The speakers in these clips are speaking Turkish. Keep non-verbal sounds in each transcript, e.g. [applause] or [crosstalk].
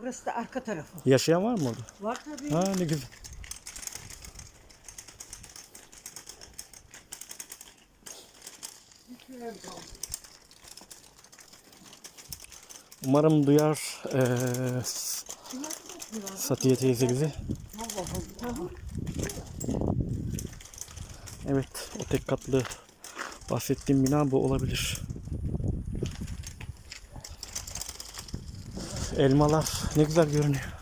Burası da arka tarafı. Yaşayan var mı orada? Var tabii. Ha ne güzel. Umarım duyar eee Satiye teyze bizi. Evet, o tek katlı bahsettiğim bina bu olabilir. Elmalar ne güzel görünüyor.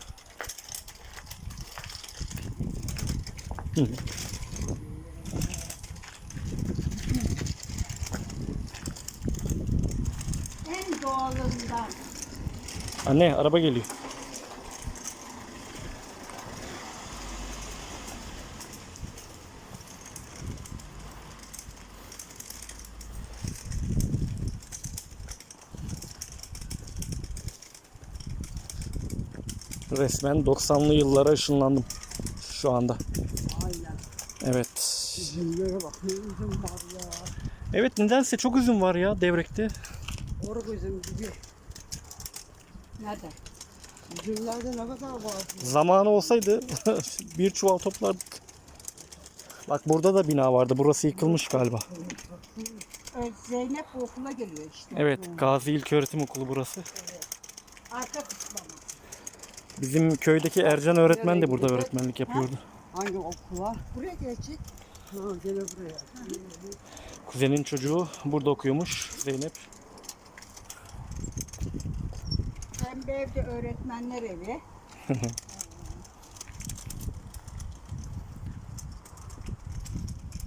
En doğalından. Anne araba geliyor. Resmen 90'lı yıllara ışınlandım şu anda. Aynen. Evet. Üzümlere bak ne üzüm var ya. Evet nedense çok üzüm var ya devrekte. Oruk üzüm gibi. Nerede? Üzümlerde ne kadar var? Zamanı olsaydı [laughs] bir çuval toplardık. Bak burada da bina vardı. Burası yıkılmış galiba. Evet, Zeynep bu okula geliyor işte. Evet, Gazi İlköğretim Okulu burası. Arka kısmı. Bizim köydeki Ercan öğretmen de burada öğretmenlik yapıyordu. Hangi okula? Buraya gelecek. Ha gene buraya. Kuzenin çocuğu burada okuyormuş Zeynep. Pembe evde öğretmenler evi. [laughs]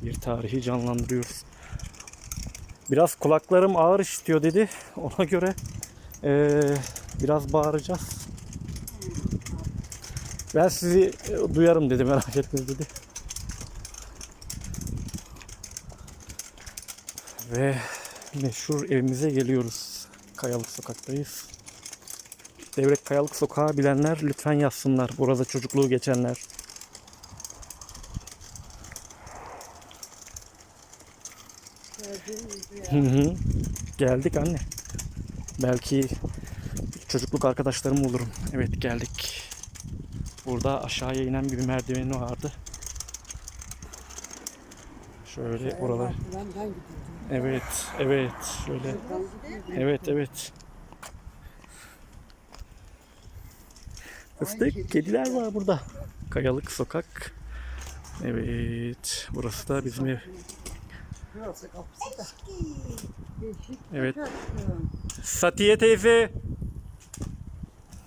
Bir tarihi canlandırıyoruz. Biraz kulaklarım ağır işitiyor dedi. Ona göre eee, biraz bağıracağız. Ben sizi e, duyarım dedi merak etme dedi. Ve meşhur evimize geliyoruz. Kayalık sokaktayız. Devrek Kayalık Sokağı bilenler lütfen yazsınlar. Burada çocukluğu geçenler. Hı hı. Geldik anne. Belki çocukluk arkadaşlarım bulurum. Evet geldik. Burada aşağıya inen bir merdiveni vardı. Şöyle oralar. Evet, evet. Şöyle. Evet, evet. Fıstık, kediler var burada. Kayalık sokak. Evet, burası da bizim ev. Evet. Satiye teyze.